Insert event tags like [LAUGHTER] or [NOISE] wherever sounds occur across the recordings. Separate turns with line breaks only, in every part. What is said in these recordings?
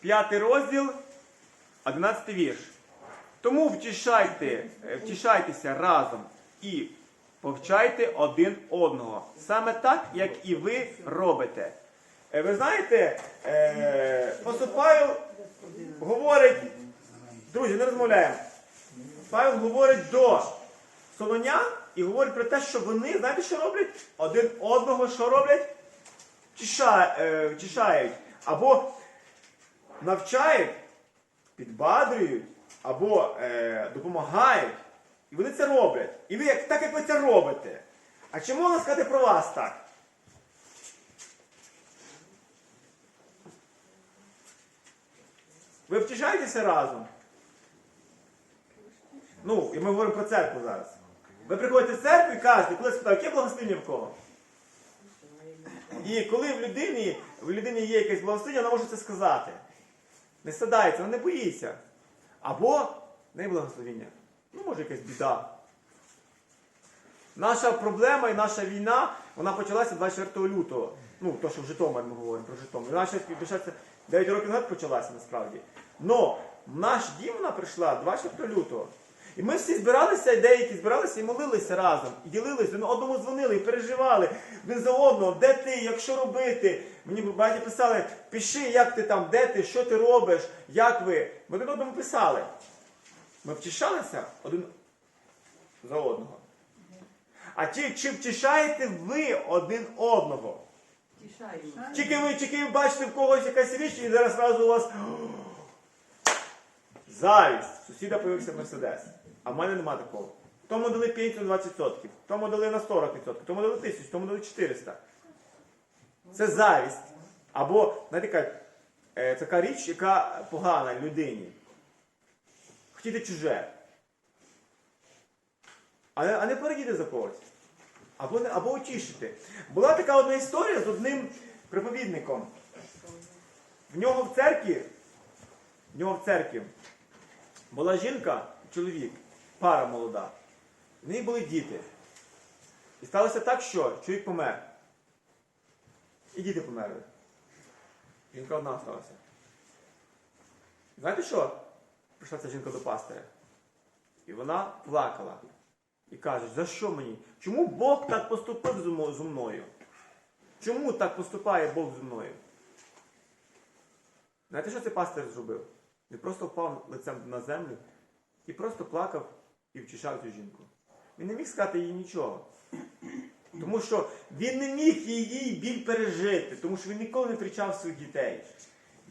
п'ятий розділ, 11 вірш. Тому втішайте, е, втішайтеся разом і повчайте один одного. Саме так, як і ви робите. Е, Ви знаєте, е, апостол Павел говорить, друзі, не розмовляємо. Павел говорить до Солонян і говорить про те, що вони, знаєте, що роблять? Один одного що роблять? Втішають. Або навчають, підбадрюють, або е, допомагають. І вони це роблять. І ви як, так, як ви це робите. А чи можна сказати про вас так? Ви втішаєтеся разом? Ну, і ми говоримо про церкву зараз. Ви приходите в церкву і кажете, коли спитають, яке благословення в кого? І коли в людині, в людині є якесь благословення, вона може це сказати. Не садається, вона не боїться. Або не благословіння. Ну, може якась біда. Наша проблема і наша війна, вона почалася 24 лютого. Ну, то, що в Житомир ми говоримо про Житомир. Вона ще почалася 9 років назад почалася насправді. Но наш дім вона прийшла 24 лютого. І ми всі збиралися, деякі збиралися і молилися разом. І ділилися, одному дзвонили і переживали один за одного, де ти, як що робити. Мені багато писали, пиши, як ти там, де ти, що ти робиш, як ви. Ми один одному писали. Ми втішалися один за одного. А чи, чи втішаєте ви один одного?
Тішаємо.
Тільки ви, тільки ви бачите в когось якась річ, і зараз одразу у вас [GASPS] завість. Сусіда появився Мерседес. А в мене нема такого. Тому дали пенсію на 20%, тому дали на 40%, тому дали 1000, тому дали 400. Це завість. Або, знаєте, яка, е, така річ, яка погана людині. Хотіти чуже. А, а не перейдіти за когось. Або, або утішити. Була така одна історія з одним проповідником. В нього в церкві, в нього в церкві була жінка, чоловік, пара молода. В неї були діти. І сталося так, що чоловік помер. І діти померли. Жінка одна сталася. Знаєте що? Прийшла ця жінка до пастиря. І вона плакала. І каже, за що мені? Чому Бог так поступив зі мною? Чому так поступає Бог зі мною? Знаєте, що цей пастир зробив? Він просто впав лицем на землю і просто плакав і втішав цю жінку. Він не міг сказати їй нічого. Тому що він не міг її біль пережити, тому що він ніколи не втрачав своїх дітей.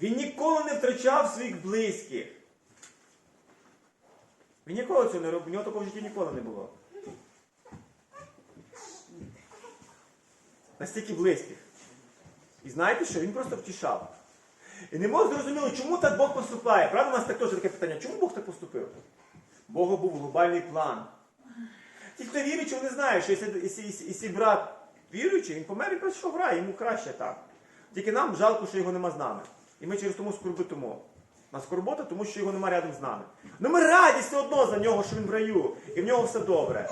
Він ніколи не втрачав своїх близьких. Він ніколи цього не робив, у нього такого в житті ніколи не було. Настільки близьких. І знаєте що? Він просто втішав. І не можу зрозуміло, чому так Бог поступає. Правда, у нас так теж таке питання, чому Бог так поступив? Бога був глобальний план. Ті, хто віруючий, вони знають, що якщо, брат віруючий, він помер і прийшов в рай, йому краще так. Тільки нам жалко, що його нема з нами. І ми через тому скорбитимо. Нас скорбота, тому що його нема рядом з нами. Ну ми раді все одно за нього, що він в раю, і в нього все добре.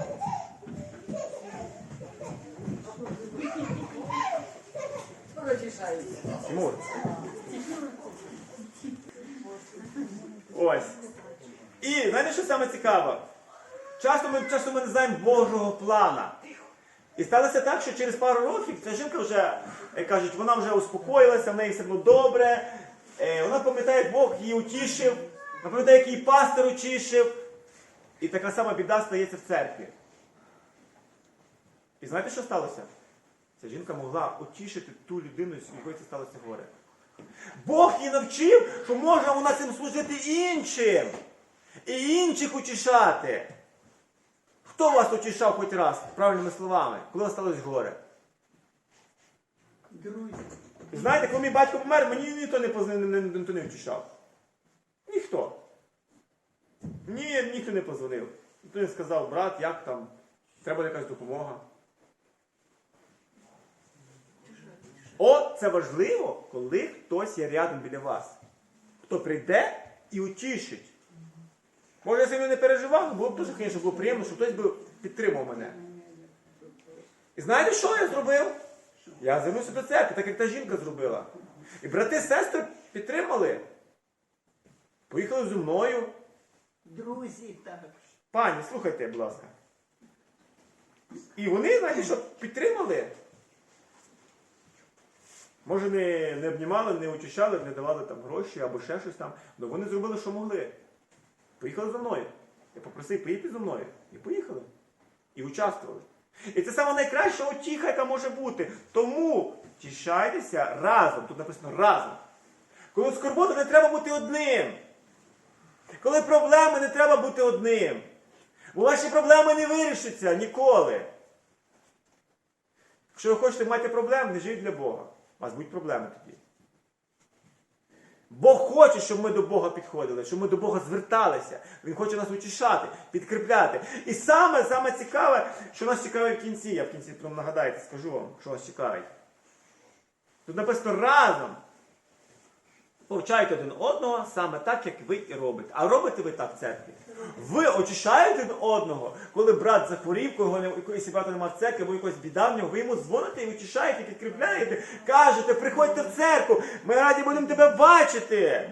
Тимур. Ось. І знаєте, що саме цікаво? Часто ми, часто ми не знаємо Божого плана. І сталося так, що через пару років ця жінка вже, як кажуть, вона вже успокоїлася, в неї все було добре. Е, Вона пам'ятає, як Бог її утішив, вона пам'ятає, як її пастор утішив. І така сама біда стається в церкві. І знаєте, що сталося? Ця жінка могла утішити ту людину, з якої це сталося горе. Бог її навчив, що може вона цим служити іншим. І інших утішати. Хто вас утішав хоч раз правильними словами, коли сталося горе?
Друзі.
Знаєте, коли мій батько помер, мені ніхто не, позна- не, не, не втішав. Ніхто. Ні, ніхто не позвонив. Ніхто не сказав, брат, як там, треба якась допомога. От це важливо, коли хтось є рядом біля вас. Хто прийде і утішить. Може, я сильно не переживав, було б дуже, звісно, було приємно, що хтось би підтримав мене. І знаєте, що я зробив? Я звернувся до церкви, так як та жінка зробила. І брати, сестри підтримали. Поїхали зі мною.
Друзі так.
Пані, слухайте, будь ласка. І вони, знаєте, що підтримали. Може, не, не обнімали, не очищали, не давали там гроші або ще щось там. Але вони зробили, що могли. Поїхали за мною. Я попросив, поїдьте зі мною. І поїхали. І участвували. І це саме найкраща утіха, яка може бути. Тому тішайтеся разом. Тут написано разом. Коли скорбота не треба бути одним. Коли проблеми не треба бути одним. Бо ваші проблеми не вирішаться ніколи. Якщо ви хочете мати проблем, не живіть для Бога. У вас будуть проблеми тоді. Бог хоче, щоб ми до Бога підходили, щоб ми до Бога зверталися. Він хоче нас утішати, підкріпляти. І саме, саме цікаве, що нас чекає в кінці. Я в кінці потім нагадайте, скажу вам, що нас чекає. Тут написано разом. Повчайте один одного саме так, як ви і робите. А робите ви так в церкві. Ви очищаєте один одного, коли брат захворів, кого не якоїсь брата немає в церкві, або якась біда в нього, ви йому дзвоните і очищаєте, підкріпляєте, кажете, приходьте в церкву, ми раді будемо тебе бачити.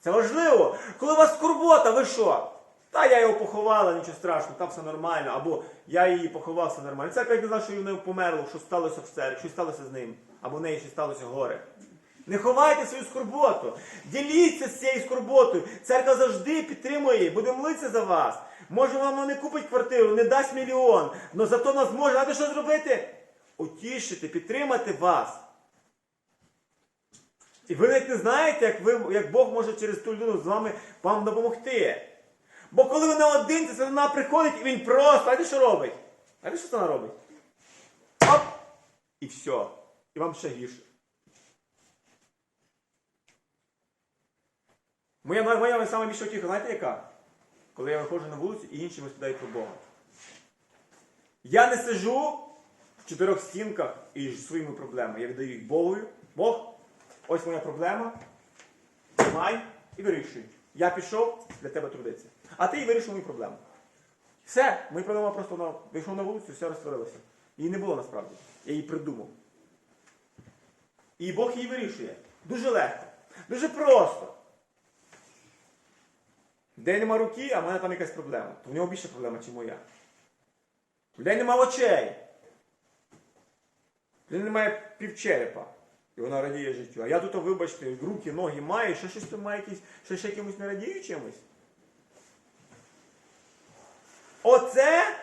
Це важливо. Коли у вас скорбота, ви що? Та я його поховала, нічого страшного, там все нормально. Або я її поховав, все нормально. Церква не знає, що в неї померло, що сталося в церкві, що сталося з ним, або в неї щось сталося горе. Не ховайте свою скорботу. Діліться з цією скорботою. Церква завжди підтримує її, буде молитися за вас. Може, вам не купить квартиру, не дасть мільйон, але зато нас може, знаєте, що зробити? Утішити, підтримати вас. І ви навіть не знаєте, як, ви, як Бог може через ту людину з вами вам допомогти. Бо коли ви наодинці, сатана приходить і він просто, знаєте, що робить? Знаєте, що сатана робить? Оп! І все. І вам ще гірше. Моя, моя саме більша втіха, знаєте яка? Коли я виходжу на вулицю і інші розповідають про Бога. Я не сижу в чотирьох стінках і своїми проблемами. Я віддаю їх Богу. Бог, ось моя проблема. Тримай і вирішуй. Я пішов для тебе трудитися. А ти і вирішив мою проблему. Все, моя проблема просто на... вийшов на вулицю, все розтворилося. Її не було насправді. Я її придумав. І Бог її вирішує. Дуже легко. Дуже просто. Де нема руки, а в мене там якась проблема. То в нього більше проблема, ніж моя. Людей нема очей. Він немає півчерепа. І вона радіє життю. А я тут, вибачте, руки, ноги маю, ще щось там має якісь, ще, ще якимось не радію чимось. Оце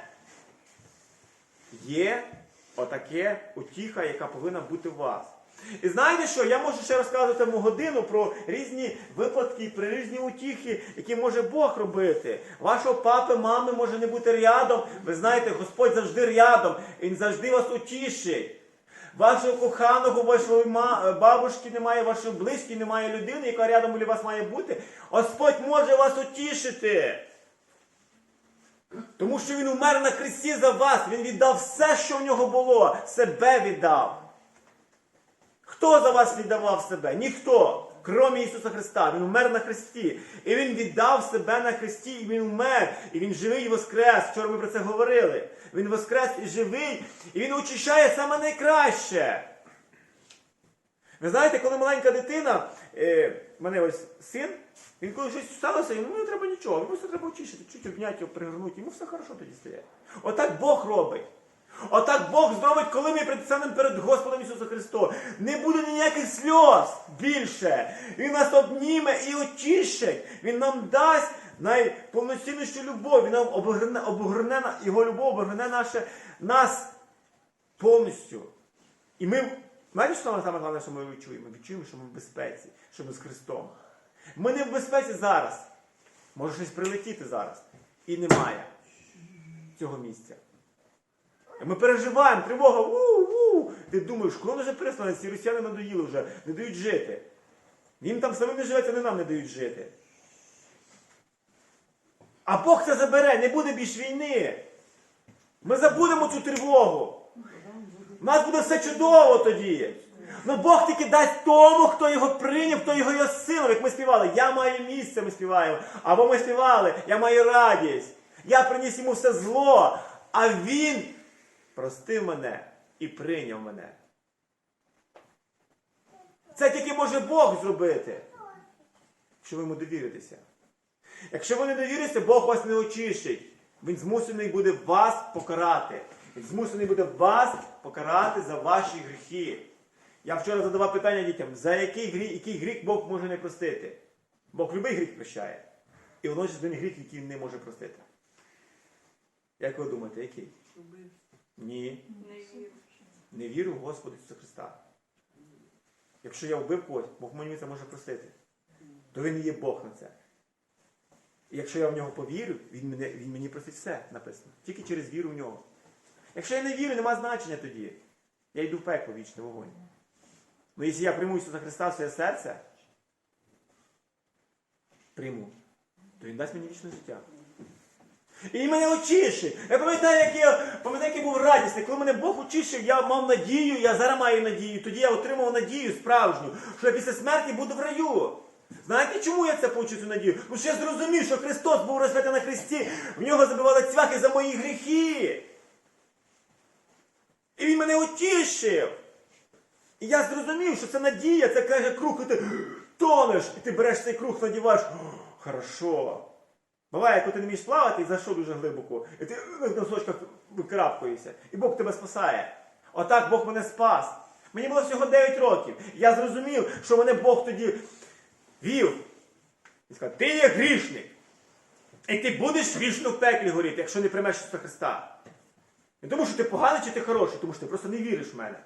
є отаке утіха, яка повинна бути у вас. І знаєте що? Я можу ще розказувати вам годину про різні випадки, про різні утіхи, які може Бог робити. Вашого папи, мами може не бути рядом. Ви знаєте, Господь завжди рядом, Він завжди вас утішить. Вашого коханого, вашої бабушки немає, вашої близької немає людини, яка рядом біля вас має бути. Господь може вас утішити. Тому що Він умер на хресті за вас. Він віддав все, що в нього було. Себе віддав. Хто за вас віддавав себе? Ніхто, крім Ісуса Христа. Він умер на хресті. І Він віддав себе на хресті, і Він умер. І Він живий і воскрес. Вчора ми про це говорили. Він воскрес і живий, і Він очищає саме найкраще. Ви знаєте, коли маленька дитина, е, мене ось син, він коли щось сталося, йому не треба нічого, йому все треба очищити, чуть обняти його, пригорнути, йому все хорошо тоді стає. Отак Бог робить. Отак Бог зробить, коли ми предстанемо перед Господом Ісусом Христом. Не буде ніяких сльоз більше. Він нас обніме і очищить. Він нам дасть найповноціннішу любов. Він нам обгорне, обгорне його любов, обгорне наше, нас повністю. І ми, знаєте, що саме головне, що ми відчуємо? Відчуємо, що ми в безпеці, що ми з Христом. Ми не в безпеці зараз. Може щось прилетіти зараз. І немає цього місця. Ми переживаємо, тривога, у-у. Ти думаєш, коли вже перестане, ці росіяни надоїли вже, не дають жити. Їм там самим не живеться, не нам не дають жити. А Бог це забере, не буде більш війни. Ми забудемо цю тривогу. У нас буде все чудово тоді. Ну Бог тільки дасть тому, хто його прийняв, хто його є силом, як ми співали. Я маю місце, ми співаємо. Або ми співали, я маю радість. Я приніс йому все зло, а він простив мене і прийняв мене. Це тільки може Бог зробити. якщо ви йому довіритеся. Якщо ви не довіритеся, Бог вас не очищить. Він змусений буде вас покарати. Він змусений буде вас покарати за ваші гріхи. Я вчора задавав питання дітям, за який гріх, який гріх Бог може не простити. Бог будь-який гріх прощає. І водночас один гріх, який не може простити. Як ви думаєте, який? Ні. Не вірю в Господа Ісуса Христа. Якщо я вбив когось, Бог мені це може простити. То він і є Бог на це. І якщо я в нього повірю, він, мене, він мені простить все написано. Тільки через віру в нього. Якщо я не вірю, нема значення тоді. Я йду в пекло вічний вогонь. Ну якщо я прийму Ісуса Христа в своє серце, прийму, то Він дасть мені вічне життя. І мене очищив. Я пам'ятаю, як я пам'ятаю, як я був радісний. Коли мене Бог очищив, я мав надію, я зараз маю надію. Тоді я отримав надію справжню, що я після смерті буду в раю. Знаєте, чому я це получив цю надію? Тому що я зрозумів, що Христос був розп'ятий на хресті, в нього забивали цвяхи за мої гріхи. І він мене утішив. І я зрозумів, що це надія, це каже круг, і ти тонеш, і ти береш цей круг, надіваєш. Хорошо. Буває, коли ти не вмієш плавати і зайшов дуже глибоко, і ти на носочках викарабкуєшся, і Бог тебе спасає. Отак Бог мене спас. Мені було всього 9 років. Я зрозумів, що мене Бог тоді вів. І сказав, ти є грішник. І ти будеш вічно в пеклі горіти, якщо не приймеш Ісуса Христа. Не тому, що ти поганий чи ти хороший, тому що ти просто не віриш в мене.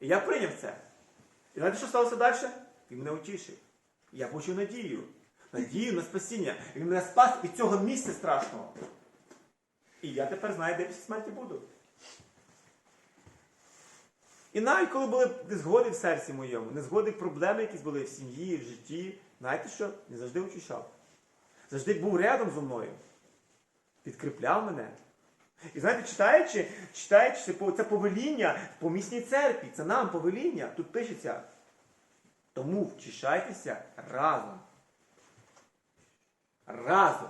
І я прийняв це. І знаєте, що сталося далі? Він мене утішив. Я почув надію. Надію на спасіння. Він мене спас від цього місця страшного. І я тепер знаю, де після смерті буду. І навіть коли були незгоди в серці моєму, незгоди, проблеми якісь були в сім'ї, в житті, знаєте що? Не завжди очищав. Завжди був рядом зі мною. Підкріпляв мене. І знаєте, читаючи, читаючи це повеління по місній церкві, це нам повеління, тут пишеться. Тому вчишайтеся разом. Разом.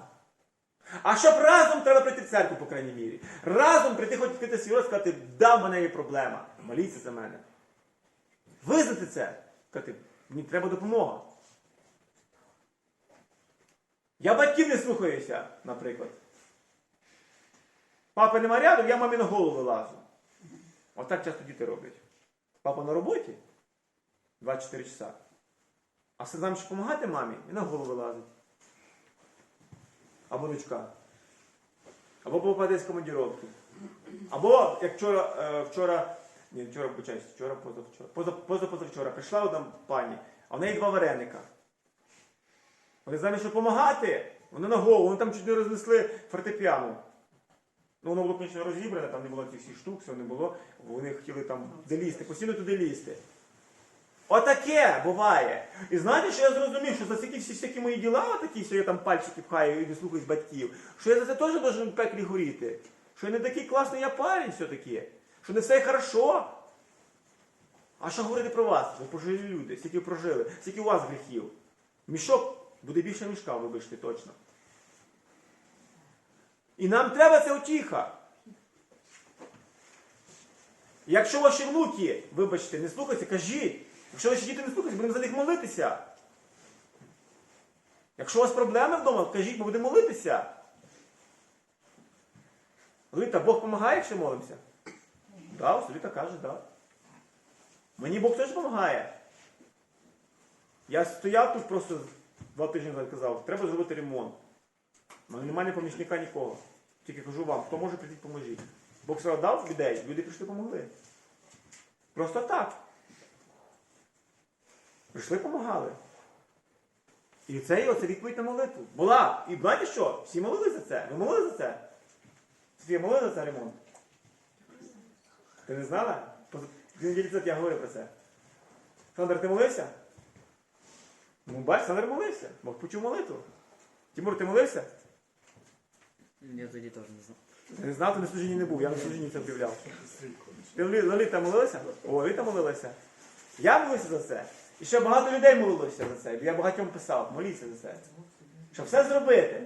А щоб разом треба прийти в церкву, по крайній мірі. Разом прийти хоч відкрити свій рот, сказати, да, в мене є проблема. Моліться за мене. Визнати це. Сказати, мені треба допомога. Я батьків не слухаюся, наприклад. Папи нема рядом, я мамі на голову вилазу. Отак часто діти роблять. Папа на роботі 24 часа. А все замість допомагати мамі і на голову вилазить. Або дочка. Або попаде з командіровки. Або, як вчора, е, вчора, ні, вчора вибачаюсь, вчора, позавчора, поза, прийшла одна пані, а в неї два вареника. Вони замість допомагати, вони на голову, вони там чуть не рознесли фортепіано. Ну, воно було, звісно, розібране, там не було цих всіх штук, все не було. Вони хотіли там де лізти, постійно туди лізти. Отаке буває. І знаєте, що я зрозумів, що за всякі всі всякі мої діла, отакі, що я там пальчики пхаю і не слухаюсь батьків, що я за це теж должен в пеклі горіти. Що я не такий класний я парень все-таки. Що не все хорошо. А що говорити про вас? Ви пожилі люди, скільки прожили, скільки у вас гріхів. Мішок буде більше мішка, вибачте, точно. І нам треба ця утіха. Якщо ваші внуки, вибачте, не слухаються, кажіть. Якщо ваші діти не слухаються, будемо за них молитися. Якщо у вас проблеми вдома, кажіть, ми будемо молитися. Лита, Бог допомагає, якщо молимося? Да, ось Лита каже, да. Мені Бог теж допомагає. Я стояв тут просто два тижні назад казав, треба зробити ремонт. У мене немає помічника нікого. Тільки кажу вам, хто може прийти, поможіть. Бог сказав, дав людей, люди прийшли, помогли. Просто так. Прийшли, помагали. І це є оце відповідь на молитву. Була. І знаєте що? Всі молили за це. Ви молили за це? Софія молила за це ремонт? Ти не знала? Дві я говорив про це. Сандер, ти молився? Ну, бач, Сандер молився. Бог почув молитву. Тимур, ти молився?
Я тоді теж не знав.
Я не знав, ти на служінні не був, я на служінні це об'являв. Ти Лі- за Літа молилася? О, Літа молилася. Я молився за це. І ще багато людей молилося за це. Я багатьом писав, моліться за це. Щоб все зробити.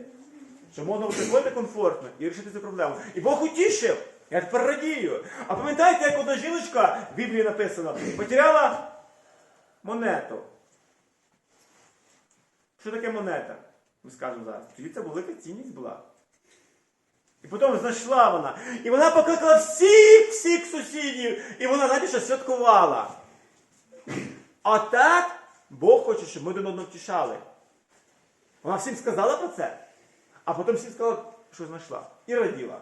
Щоб можна було комфортно і вирішити цю проблему. І Бог утішив. Я тепер радію. А пам'ятаєте, як одна жіночка в Біблії написано, потеряла монету. Що таке монета? Ми скажемо зараз. Тоді це велика цінність була. І потім знайшла вона. І вона покликала всіх всіх сусідів. І вона, знаєте, що святкувала. А так Бог хоче, щоб ми один одного втішали. Вона всім сказала про це, а потім всім сказала, що знайшла. І раділа.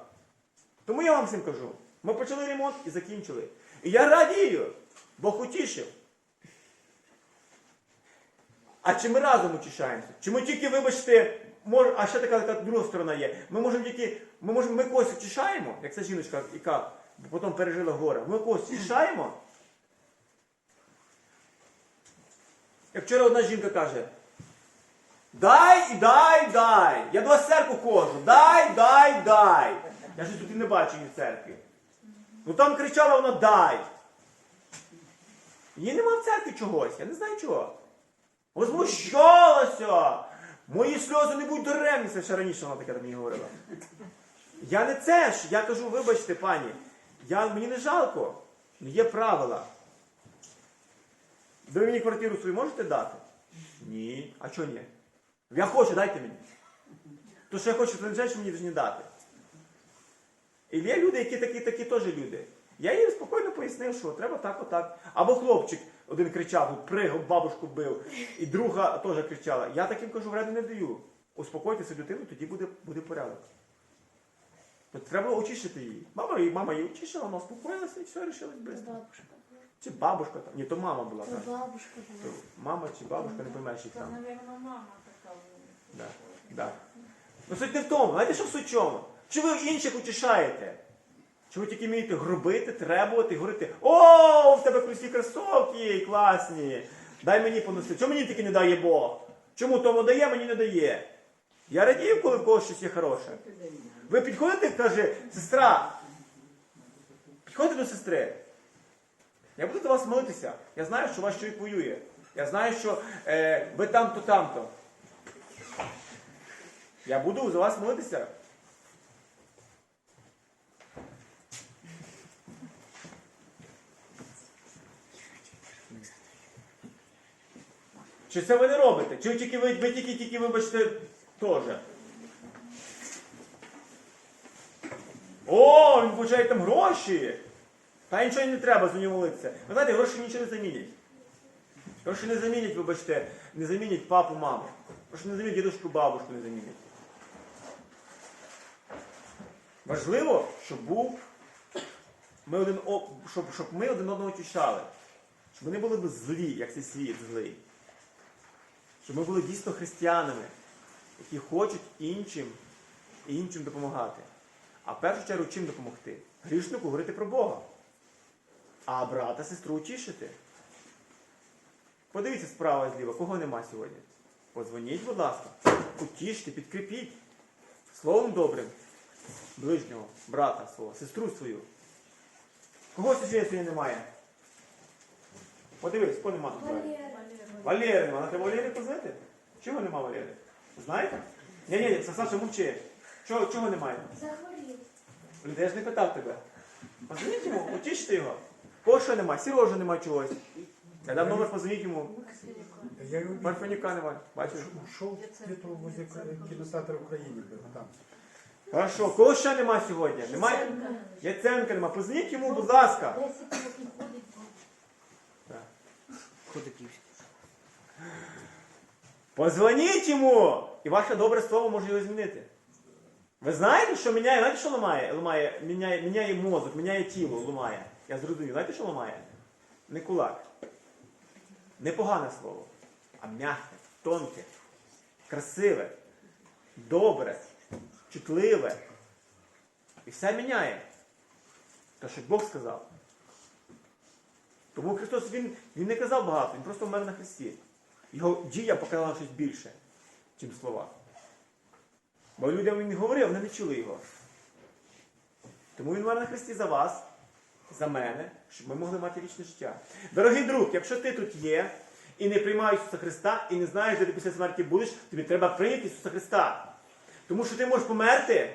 Тому я вам всім кажу: ми почали ремонт і закінчили. І я радію, Бог утішив. А чи ми разом утішаємося? Чи ми тільки, вибачте, мож... а ще така, така друга сторона є. Ми можемо тільки, ми можемо ми когось утішаємо, як ця жіночка, яка потім пережила горе. Ми когось утішаємо. Як вчора одна жінка каже, дай і дай, дай. Я до вас церкву ходжу. Дай, дай, дай. Я щось тут і не бачу її в церкві. Ну там кричала вона дай. Її нема в церкві чогось, я не знаю чого. Возмущалася. Мої сльози не будуть даремні, це ще раніше вона таке мені говорила. Я не це ж, я кажу, вибачте, пані, я, мені не жалко. Ну, Є правила. Ви мені квартиру свою можете дати? Ні. А чого ні? Я хочу, дайте мені. То, що я хочу, це не що мені не дати. І є люди, які такі, такі теж люди. Я їм спокійно пояснив, що треба так, отак. Або хлопчик один кричав, пригав, бабушку бив, і друга теж кричала. Я таким кажу, вреду не даю. Успокойтеся дитину, тоді буде, буде порядок. Тобто треба очищити її. Мама, її- мама її очищила, вона успокоїлася і все вирішилось швидко.
Бабушка.
Чи бабушка там? Ні, то мама була там.
бабушка
То. Мама чи бабушка не поймеш їх
Це,
там.
мабуть, мама така.
Да, да. Ну суть не в тому. Знаєте, що в суть чому? Чи ви інших утішаєте? Чи ви тільки вмієте гробити, требувати, говорити, о, в тебе красиві кросовки класні, дай мені поносити. Чому мені тільки не дає Бог? Чому тому дає, мені не дає? Я радію, коли в когось щось є хороше. Ви підходите, каже, сестра. Підходите до сестри. Я буду до вас молитися. Я знаю, що ваш чоловік воює. Я знаю, що е, ви там-то, там-то. Я буду за вас молитися. Чи це ви не робите? Чи тільки ви, ви тільки, тільки вибачте, теж? О, він получає там гроші. Та нічого не треба за нього молитися. Ви знаєте, гроші нічого не замінять. Гроші не замінять, вибачте, не замінять папу, маму. Гроші не замінять дідушку, бабушку не замінять. Важливо, щоб був ми один, щоб, щоб ми один одного тішали. Щоб ми не були б злі, як цей світ злий. Щоб ми були дійсно християнами, які хочуть іншим іншим допомагати. А в першу чергу чим допомогти? Грішнику говорити про Бога. А брата, сестру утішити. Подивіться справа зліва, кого нема сьогодні. Подзвоніть, будь ласка, утіште, підкріпіть словом добрим ближнього, брата свого, сестру свою. Кого сьогодні немає? Подивись, кого нема тут? Валери нема. На тебе Валери позвати? Чого нема Валери? Знаєте? Ні, ні, Саша, мовчи. Чого, чого немає?
Захворів.
Я ж не питав тебе. Позвоніть йому, утіште його. Кого що нема? Сережа нема чогось. Я дам номер, позвоніть йому.
Я його
Парфенюка нема. Бачиш?
шел Петру возле кинотеатра в Украине там.
Хорошо, кого ще нема сьогодні? Немає? Яценка нема. Позвоніть йому, будь ласка. Позвоніть йому! І ваше добре слово може його змінити. Ви знаєте, що міняє, знаєте, що ламає? ламає міняє, міняє мозок, міняє тіло, ламає. Я зрозумів, знаєте, що ламає? Не кулак. Не погане слово, а м'яке, тонке, красиве, добре, чутливе. І все міняє. Те, що Бог сказав. Тому Христос він, він не казав багато, він просто вмер на Христі. Його дія показала щось більше, ніж слова. Бо людям він говорив, вони не чули його. Тому він вмер на Христі за вас, за мене, щоб ми могли мати вічне життя. Дорогий друг, якщо ти тут є і не приймаєш Ісуса Христа, і не знаєш, де ти після смерті будеш, тобі треба прийняти Ісуса Христа. Тому що ти можеш померти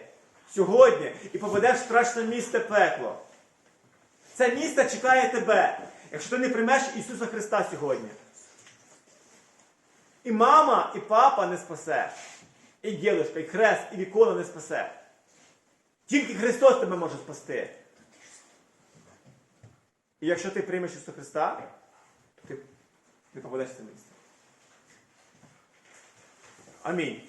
сьогодні і попадеш в страшне місце пекло. Це місце чекає тебе, якщо ти не приймеш Ісуса Христа сьогодні. І мама, і папа не спасе. І дідушка, і хрест, і ікона не спасе. Тільки Христос тебе може спасти. І якщо ти приймеш Ісуса Христа, то ти ти попадеш в це місце. Амінь.